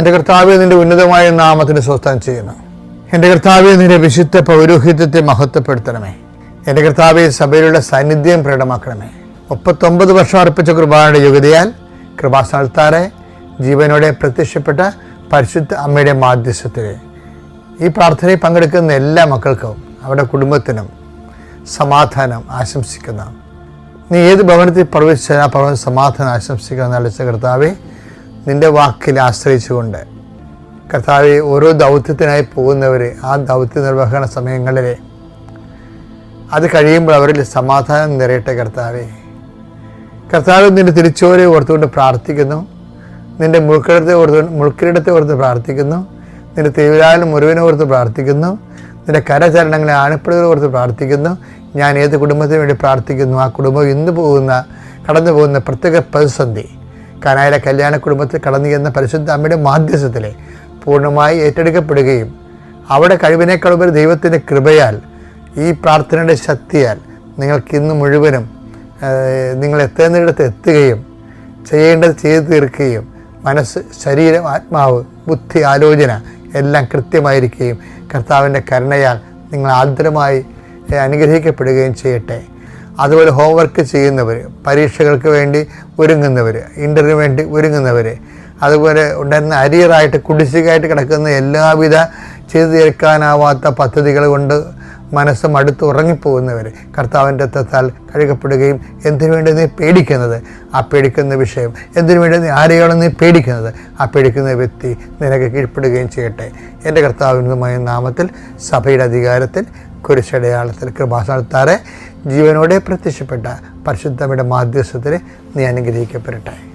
എന്റെ കർത്താവെ നിന്റെ ഉന്നതമായ നാമത്തിന് സ്വസ്ഥം ചെയ്യണം എന്റെ കർത്താവെ നിന്റെ വിശുദ്ധ പൗരോഹിത്യത്തെ മഹത്വപ്പെടുത്തണമേ. എന്റെ കർത്താവെ സഭയിലുള്ള സാന്നിധ്യം പ്രകടമാക്കണമേ. മുപ്പത്തൊമ്പത് വർഷം അർപ്പിച്ച കുർബാനയുടെ യോഗ്യതയാൽ കൃപാസ്ഥാനത്താറെ ജീവനോടെ പ്രത്യക്ഷപ്പെട്ട പരിശുദ്ധ അമ്മയുടെ മാധ്യസ്ഥത്തിൽ ഈ പ്രാർത്ഥനയിൽ പങ്കെടുക്കുന്ന എല്ലാ മക്കൾക്കും അവരുടെ കുടുംബത്തിനും സമാധാനം ആശംസിക്കുന്ന. നീ ഏത് ഭവനത്തിൽ പ്രവേശിച്ചാൽ ആ ഭവൻ സമാധാനം ആശംസിക്കുന്ന അളിച്ച കർത്താവെ. നിന്റെ വാക്കിൽ ആശ്രയിച്ചുകൊണ്ട്. കർത്താവെ ഓരോ ദൗത്യത്തിനായി പോകുന്നവർ ആ ദൗത്യ നിർവഹണ സമയങ്ങളിൽ അത് കഴിയുമ്പോൾ അവരിൽ സമാധാനം നിറയട്ടെ കർത്താവെ. കർത്താവ് നിന്റെ തിരിച്ചോരെ ഓർത്തുകൊണ്ട് പ്രാർത്ഥിക്കുന്നു. നിന്റെ മുൾക്കിടത്തെ ഓർത്ത് മുൾക്കിരീടത്തെ ഓർത്ത് പ്രാർത്ഥിക്കുന്നു. നിന്റെ തീവ്രാലും മുറിവിനെ ഓർത്ത് പ്രാർത്ഥിക്കുന്നു. നിന്റെ കരചരണങ്ങളെ ആണിപ്പടികളെ ഓർത്ത് പ്രാർത്ഥിക്കുന്നു. ഞാൻ ഏത് കുടുംബത്തിന് വേണ്ടി പ്രാർത്ഥിക്കുന്നു? ആ കുടുംബം ഇന്ന് പോകുന്ന കടന്നു പോകുന്ന പ്രത്യേക പ്രതിസന്ധി. കനായിലെ കല്യാണ കുടുംബത്തിൽ കടന്നു ചെന്ന പരിശുദ്ധ അമ്മയുടെ മാധ്യസ്ഥത്തിലെ പൂർണമായി ഏറ്റെടുക്കപ്പെടുകയും അവിടെ കഴിവിനേക്കാളുപരി ദൈവത്തിന്റെ കൃപയാൽ ഈ പ്രാർത്ഥനയുടെ ശക്തിയാൽ നിങ്ങൾക്ക് ഇന്ന് മുഴുവനും നിങ്ങൾ എത്തേണ്ടിടത്ത് എത്തുകയും ചെയ്യേണ്ടത് ചെയ്തു തീർക്കുകയും മനസ്സ് ശരീരം ആത്മാവ് ബുദ്ധി ആലോചന എല്ലാം കൃത്യമായിരിക്കുകയും കർത്താവിന്റെ കരുണയാൽ നിങ്ങൾ ആദരമായി അനുഗ്രഹിക്കപ്പെടുകയും ചെയ്യട്ടെ. അതുപോലെ ഹോംവർക്ക് ചെയ്യുന്നവർ പരീക്ഷകൾക്ക് വേണ്ടി ഒരുങ്ങുന്നവർ ഇന്റർവ്യൂ വേണ്ടി ഒരുങ്ങുന്നവർ അതുപോലെ ഉണ്ടായിരുന്ന അരിയറായിട്ട് കുടിശ്ശികയായിട്ട് കിടക്കുന്ന എല്ലാവിധ ചെയ്തു തീർക്കാനാവാത്ത പദ്ധതികൾ കൊണ്ട് മനസ്സ് മടുത്ത് ഉറങ്ങിപ്പോകുന്നവർ കർത്താവിന്റെ തത്താൽ കഴുകപ്പെടുകയും എന്തിനു വേണ്ടി നീ പേടിക്കുന്നത്? ആ പേടിക്കുന്ന വിഷയം എന്തിനു വേണ്ടി നീ ആരെയാണ് നീ പേടിക്കുന്നത്? ആ പേടിക്കുന്ന വ്യക്തി നിനക്ക് കീഴ്പ്പെടുകയും ചെയ്യട്ടെ. എന്റെ കർത്താവിനുമായ നാമത്തിൽ സഭയുടെ അധികാരത്തിൽ കുരിശടയാളത്തിൽ കൃപാസ്ഥാനത്താറെ ജീവനോടെ പ്രത്യക്ഷപ്പെട്ട പരിശുദ്ധമയുടെ മാധ്യസ്ഥത്തിന് നീ അനുഗ്രഹിക്കപ്പെടട്ടെ.